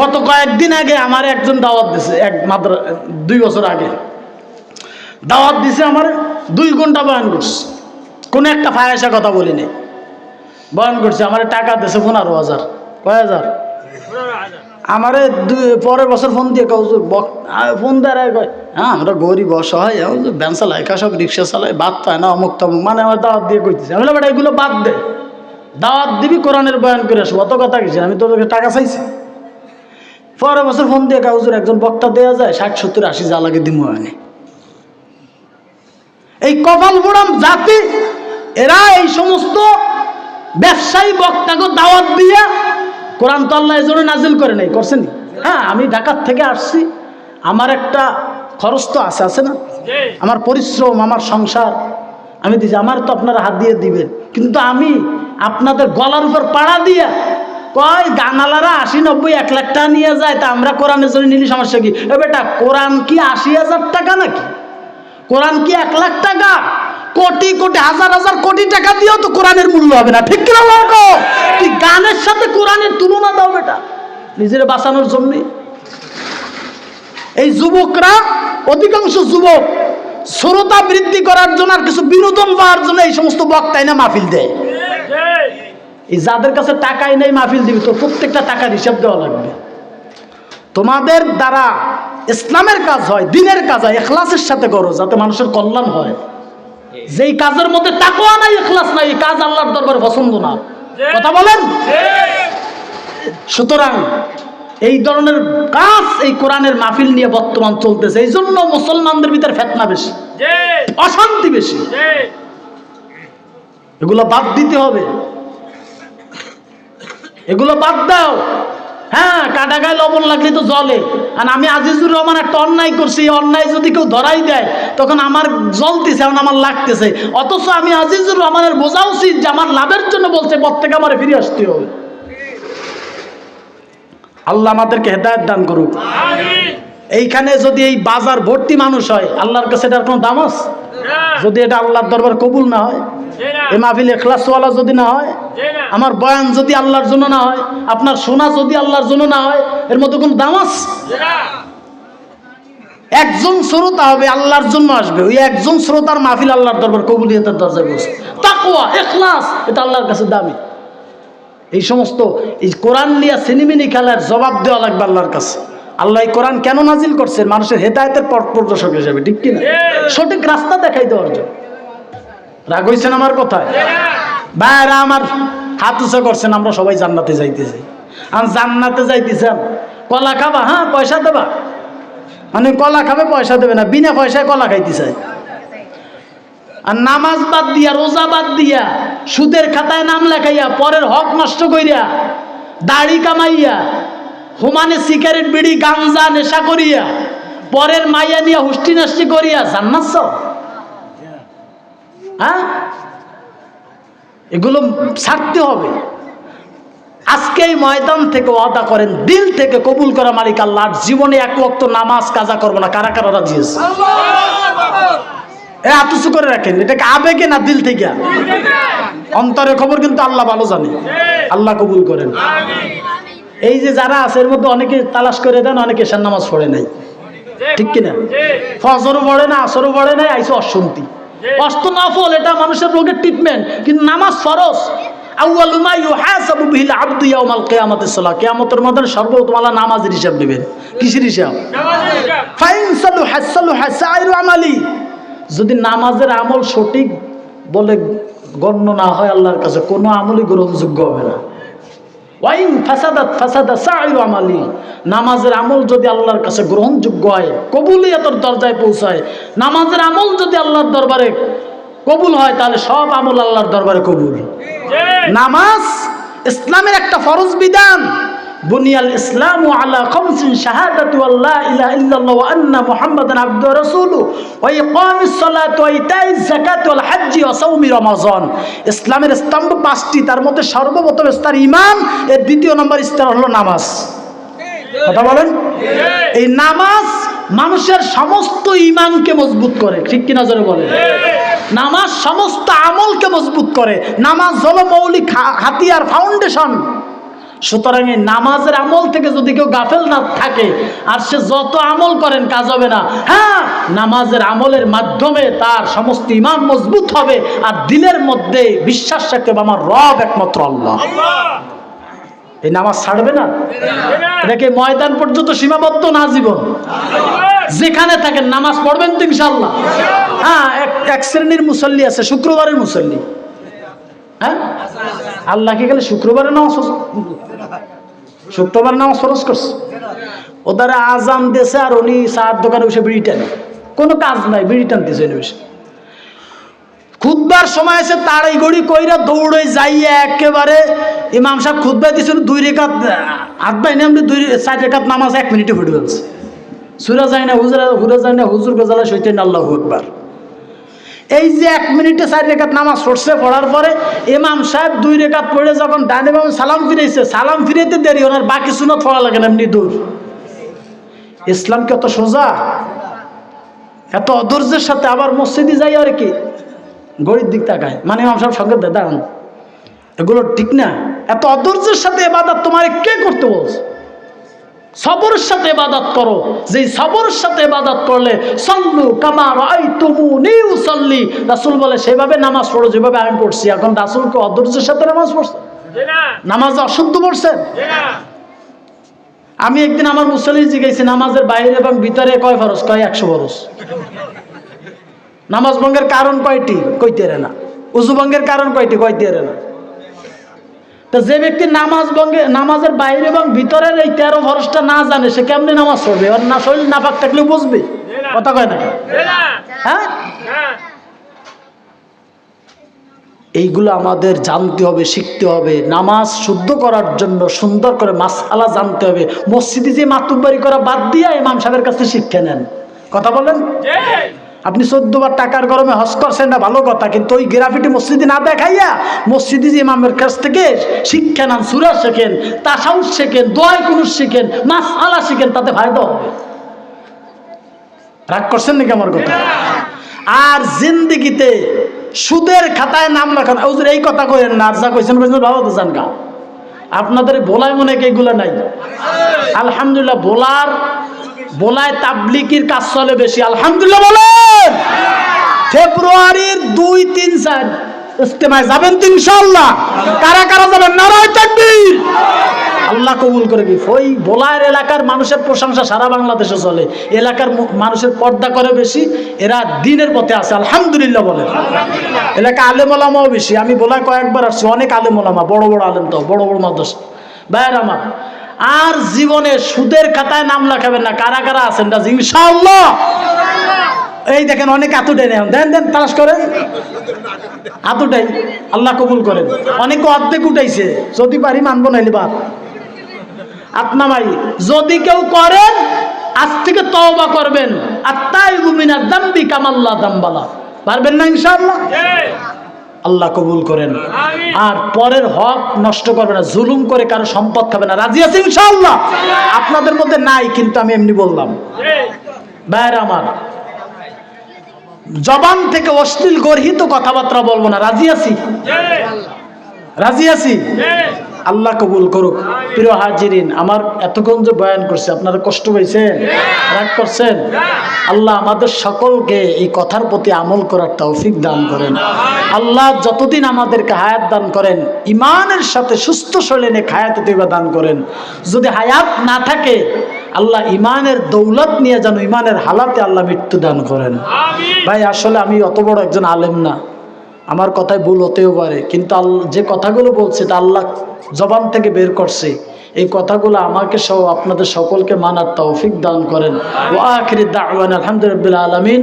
গত কয়েকদিন আগে আমার একজন দাওয়াত দিছে, এক মাত্র দুই বছর আগে। দাওয়াত দিছে আমার দুই ঘণ্টা বয়ান করছে। কোনো একটা ফায়াসা কথা বলিনি। বয়ান করছে, আমার টাকা দিছে পনেরো হাজার। কয় হাজার? আমারে দুই, পরের বছর ফোন দিয়ে কাউ ফোন দেয় কয় হ্যাঁ আমরা গরিব, অসহায় ভ্যান চালাই সব রিক্সা চালাই বাদ পায় না, অমুক তমুক। মানে আমার দাওয়াত দিয়ে কইতেছে। আমি বেটা, এগুলো বাদ দে। দাওয়াত দিবি, কোরআনের বয়ান করে আসব। অত কথা কিছু আমি তোর কাছে টাকা চাইছি। পরের বছর ফোন দিয়ে কাউজুর একজন বক্তা দেওয়া যায়, ষাট, সত্তর, আশি যা লাগে দিমু হয়নি এই কপাল পোড়াম জাতি, এরা এই সমস্ত ব্যবসায়ী বক্তাকে দাওয়াত দিয়ে কোরআন তো আল্লাহ এই জন্য নাজিল করে নাই, করছেন হ্যাঁ আমি ঢাকার থেকে আসছি, আমার একটা খরচ তো আছে আছে না? আমার পরিশ্রম, আমার সংসার। আমি দিচ্ছি আমার তো আপনারা হাত দিয়ে দিবেন। কিন্তু আমি আপনাদের গলার উপর পাড়া দিয়া কয় গানালারা আশি নব্বই এক লাখ টাকা নিয়ে যায়, তা আমরা কোরআনের জন্য নিলি, সমস্যা কি? বেটা, কোরআন কি আশি হাজার টাকা নাকি? কোরআন কি এক লাখ টাকা? কোটি কোটি, হাজার হাজার কোটি টাকা দিয়েও তো কোরআনের মূল্য হবে না, ঠিক কিনা তুই গানের সাথে কোরআনের তুলনা দাও বেটা, নিজের বাঁচানোর জন্য। এই যুবকরা, অধিকাংশ যুবক শ্রোতা বৃদ্ধি করার জন্য আর কিছু বিনোদন পাওয়ার জন্য এই সমস্ত বক্তাই না মাহফিল দেয়। যাদের কাছে টাকাই নেই মাহফিল দিবি তো প্রত্যেকটা টাকার হিসাব দেওয়া লাগবে। তোমাদের দ্বারা ইসলামের কাজ হয় দিনের কাজ হয় এখলাসের সাথে করো যাতে মানুষের কল্যাণ হয়। যেই কাজের মধ্যে তাকওয়া নাই এখলাস নাই এই কাজ আল্লাহর দরবারে পছন্দ না। কথা বলেন? সুতরাং এই ধরনের কাজ এই কোরআনের মাহফিল নিয়ে বর্তমান চলতেছে এই জন্য মুসলমানদের ভিতরে ফেতনা বেশি অশান্তি বেশি। এগুলো বাদ দিতে হবে। এগুলো বাদ দাও। হ্যাঁ কাটা গায়ে লবণ লাগলে তো জলে। আর আমি আজিজুর রহমান একটা অন্যায় করছি, এই অন্যায় যদি কেউ ধরাই দেয়, তখন আমার জলতেছে এখন আমার লাগতেছে। অথচ আমি আজিজুর রহমানের বোঝা উচিত যে আমার লাভের জন্য বলছে, প্রত্যেকে আমার ফিরে আসতে হবে। আল্লাহ আমাদেরকে হেদায়ত দান করুক। এইখানে যদি এই বাজার ভর্তি মানুষ হয়, আল্লাহর কাছে এটার কোনো দাম আছে? যদি এটা আল্লাহর দরবার কবুল না হয় এই মাহফিল এখলাসওয়ালা যদি না হয়, আমার বয়ান যদি আল্লাহর জন্য না হয়, আপনার শোনা যদি আল্লাহর জন্য না হয়, এর মধ্যে কোনো দাম আছে? একজন শ্রোতা হবে আল্লাহর জন্য আসবে, ওই একজন শ্রোতার মাহফিল আল্লাহর দরবার কবুলিয়তের দরজায় বসে। তাকুয়া এখলাস, এটা আল্লাহর কাছে দামি। এই সমস্ত এই কোরআন নিয়ে সিনেমিনি খেলার জবাব দেওয়া লাগবে আল্লাহর কাছে। আল্লাহ কোরআন কেন নাজিল করছে? মানুষের হেদায়তের পথ প্রদর্শক হিসেবে ঠিক কিনা? সঠিক রাস্তা দেখাই দেওয়ার জন্য। রাগ হয়েছেন আমার কথায়? বাইরা আমার হাত উঁচা করছেন আমরা সবাই জান্নাতে যাইতেছি। আর জান্নাতে যাইতেছেন। কলা খাবা হ্যাঁ পয়সা দেবা। মানে কলা খাবে পয়সা দেবে না বিনা পয়সায় কলা খাইতে চায়। আর নামাজ বাদ দিয়া রোজা বাদ দিয়া সুদের খাতায় নাম লেখাইয়া পরের হক নষ্ট কইরা দাড়ি কামাইয়া হুমানে সিগারেট, বিড়ি, গাঞ্জা, নেশা করিয়া, পরের মাইয়া নিয়ে হুষ্টি নাস্তি করিয়া, জান্নাত হ্যাঁ? এগুলো ছাড়তে হবে। আজকে এই ময়দান থেকে ওয়াদা করেন, দিল থেকে কবুল করা মালিক আল্লাহ জীবনে এক ওয়াক্ত নামাজ কাজা করব না, কারা কারা রাজি আছে? এ, আতুসু করে রাখেন, এটাকে আবেগে না দিল থেকে? অন্তরের খবর কিন্তু আল্লাহ ভালো জানে। আল্লাহ কবুল করেন। এই যে যারা আছে এর মধ্যে অনেকে তালাশ করে দেন অনেকে এসার নামাজ পড়ে নাই। ঠিক কিনা? ফজরও পড়ে না আসরও পড়ে নাই আইসো অশান্তি। অস্ত নফল এটা মানুষের রোগের ট্রিটমেন্ট কিন্তু নামাজ ফরজ। নামাজের হিসাব নেবেন। কিসের যদি নামাজের আমল সঠিক বলে গণ্য না হয় আল্লাহর কাছে কোনো আমলই গ্রহণযোগ্য হবে না। ওয়াইন ফাসাদাত ফাসাদা সাইল আমালি। নামাজের আমল যদি আল্লাহর কাছে গ্রহণযোগ্য হয় কবুলিয়াতর দরজায় পৌঁছায়। নামাজের আমল যদি আল্লাহর দরবারে কবুল হয় তাহলে সব আমল আল্লাহর দরবারে কবুল। নামাজ ইসলামের একটা ফরজ বিধান। বুনিয়াল ইসলাম আলা খামসিন শাহাদাতু আল্লা ইলাহা ইল্লাল্লাহ ওয়া আন্না মুহাম্মাদান আবদুহু ওয়া রাসূলুহু ওয়া ইকামিস সালাতি ওয়া ইতাইজ যাকাতি ওয়াল হজ্জি ওয়া সাওমি রমাজান। ইসলামের স্তম্ভ পাঁচটি তার মধ্যে সর্বপ্রথম স্তর ঈমান এর দ্বিতীয় নম্বর স্তর হলো নামাজ। কথা বলেন? এই নামাজ মানুষের সমস্ত ইমানকে মজবুত করে। ঠিক কিনা জোরে বলেন? নামাজ সমস্ত আমলকে মজবুত করে। নামাজ হলো মৌলিক হাতিয়ার ফাউন্ডেশন সুতরাং এই নামাজের আমল থেকে যদি কেউ গাফেল না থাকে আর সে যত আমল করেন কাজ হবে না। হ্যাঁ নামাজের আমলের মাধ্যমে তার সমস্ত ইমান মজবুত হবে আর দিলের মধ্যে বিশ্বাস রাখতে হবে আমার রব একমাত্র আল্লাহ। এই নামাজ ছাড়বে না? এটাকে ময়দান পর্যন্ত সীমাবদ্ধ না জীবন? যেখানে থাকেন নামাজ পড়বেন তো ইনশাল্লাহ হ্যাঁ এক- এক শ্রেণির মুসল্লি আছে শুক্রবারের মুসল্লি। হ্যাঁ? আল্লাহকে গেলে শুক্রবারে নামাজ শুক্রবার নামাজ ফরজ করছে। ও দ্বারা আজান দেশে আর উনি চার দোকানে বসে বিড়ি টানে। কোনো কাজ নাই, বিড়ি টানতেছে উনি বসে। খুদবার সময় এসে তাড়াই গড়ি কইরা দৌড়ে যাইয়া একেবারে ইমাম সাহেব খুদবা দিয়েছিল দুই রেখাত, হাত বাইনে আমি দুই চার রেখাত নামাজ এক মিনিটে ফুটে ফেলছে। সুরা যায় না হুজুরা হুরা যায় না হুজুর গজালা সইতেন আল্লাহ একবার এই যে এক মিনিটে চার রেখাত নামাজ পড়ছে, পড়ার পরে ইমাম সাহেব দুই রেখাত পড়ে যখন ডানে বামে সালাম ফিরেছে সালাম ফিরেতে দেরি ওনার বাকি সুনত পড়া লাগে না, এমনি দূর। ইসলাম কি অত সোজা? এত অধৈর্যের সাথে আবার মসজিদে যাই আর কি? গরিব দিক তাকায়। মানে ইমাম সাহেব সঙ্গে দাঁড়ান। এগুলো ঠিক না। এত অধৈর্যের সাথে এবাদত তোমার কে করতে বলছে? সবরের সাথে এবাদত করো। যে সবরের সাথে এবাদত করলে সল্লু কামার আই তুমু নিউ সল্লি রাসুল বলে সেভাবে নামাজ পড়ো, যেভাবে আমি পড়ছি। এখন রাসুলকে অধৈর্যের সাথে নামাজ পড়ছে? নামাজ অশুদ্ধ পড়ছেন আমি একদিন আমার মুসল্লি জিজ্ঞেসি, নামাজের বাইরে এবং ভিতরে কয় ফরস কয়, একশো ফরস নামাজ ভঙ্গের কারণ কয়টি? কইতে না। উজু ভঙ্গের কারণ কয়টি? কইতে রে না। তো যে ব্যক্তি নামাজ ভঙ্গে, নামাজের বাইরে এবং ভিতরের এই তেরো ফরসটা না জানে, সে কেমনি নামাজ পড়বে? আর না শরীর নাপাক থাকলে বুঝবে? কথা কয় না হ্যাঁ? এইগুলো আমাদের জানতে হবে, শিখতে হবে। নামাজ শুদ্ধ করার জন্য সুন্দর করে মাসালা জানতে হবে। মসজিদে যে মাতুব্বারি করা বাদ দিয়ে ইমাম সাহেবের কাছে শিক্ষা নেন। কথা বলেন? আপনি চোদ্দবার টাকার গরমে হজ করছেন না, ভালো কথা, কিন্তু ওই গ্রাফিটি মসজিদে না দেখাইয়া মসজিদে যে ইমামের কাছ থেকে শিক্ষা নেন, সুরা শেখেন, তাসাউস শেখেন, দোয়াই কুনুস শিখেন মাস আলা শিখেন, তাতে ফায়দা হবে। রাগ করছেন নাকি আমার কথা? আর জিন্দিগিতে সুদের খাতায় নাম লেখান হুজুর, এই কথা কইেন না, আর যা কইছেন কইছেন, ভালো তো জান গা আপনাদের বলাই মনে এইগুলো নাই? আলহামদুলিল্লাহ বলার বলায় তাবলিকির কাজ চলে বেশি। আলহামদুলিল্লাহ বলেন। ফেব্রুয়ারির দুই, তিন, চার। ইস্তেমায় যাবেন তো ইনশাল্লাহ কারা কারা যাবেন? নারায় তাকবীর। আল্লাহ কবুল করে কি ওই বোলায়ের এলাকার মানুষের প্রশংসা সারা বাংলাদেশে চলে। এলাকার মানুষের পর্দা করে বেশি। এরা দিনের পথে আছে। আলহামদুলিল্লাহ বলে এলাকা আলেম ওলামাও বেশি। আমি বলা কয়েকবার আসছি। অনেক আলেম ওলামা। বড় বড় আলেম তো। বড় বড় মাদ্রাস। ভাইয়ের আমার। আর জীবনে সুদের খাতায় নাম লেখাবেন না। কারা কারা আছেন এই দেখেন অনেক আতুটাই নেন দেন দেন, তালাশ করেন। আতুটাই আল্লাহ কবুল করেন। অনেকে অর্ধেক উঠাইছে। যদি পারি মানবো, নাইলে বাদ। আপনামাই যদি কেউ করেন, আজ থেকে তওবা করবেন। আর তাই গুমিনা দাম্বি কামাল্লা দাম্বালা। পারবেন না ইনশাআল্লাহ? আল্লাহ কবুল করেন। আর পরের হক নষ্ট করবে না, জুলুম করে কারও সম্পদ খাবে না। রাজি আছে ইনশাআল্লাহ? আপনাদের মধ্যে নাই, কিন্তু আমি এমনি বললাম। বাইরে আমার, জবান থেকে অশ্লীল গর্হিত কথাবার্তা বলব না। রাজি আছি? রাজি আছি? আল্লাহ কবুল করুক। প্রিয় হাজিরিন আমার এতক্ষণ যে বয়ান করছে আপনারা কষ্ট হয়েছেন রাগ করছেন? আল্লাহ আমাদের সকলকে এই কথার প্রতি আমল করার তৌফিক দান করেন। আল্লাহ যতদিন আমাদেরকে হায়াত দান করেন ইমানের সাথে সুস্থ শরীরে হায়াত দিবা দান করেন। যদি হায়াত না থাকে আল্লাহ ইমানের দৌলত নিয়ে যেন ইমানের হালাতে আল্লাহ মৃত্যু দান করেন। ভাই আসলে আমি অত বড় একজন আলেম না। আমার কথায় ভুল হতেও পারে, কিন্তু যে কথাগুলো বলছে তা আল্লাহ জবান থেকে বের করছে। এই কথাগুলো আমাকে সহ আপনাদের সকলকে মানার তৌফিক দান করেন। ও আখির দাওয়ান আলহামদুলিল্লাহ আলমিন।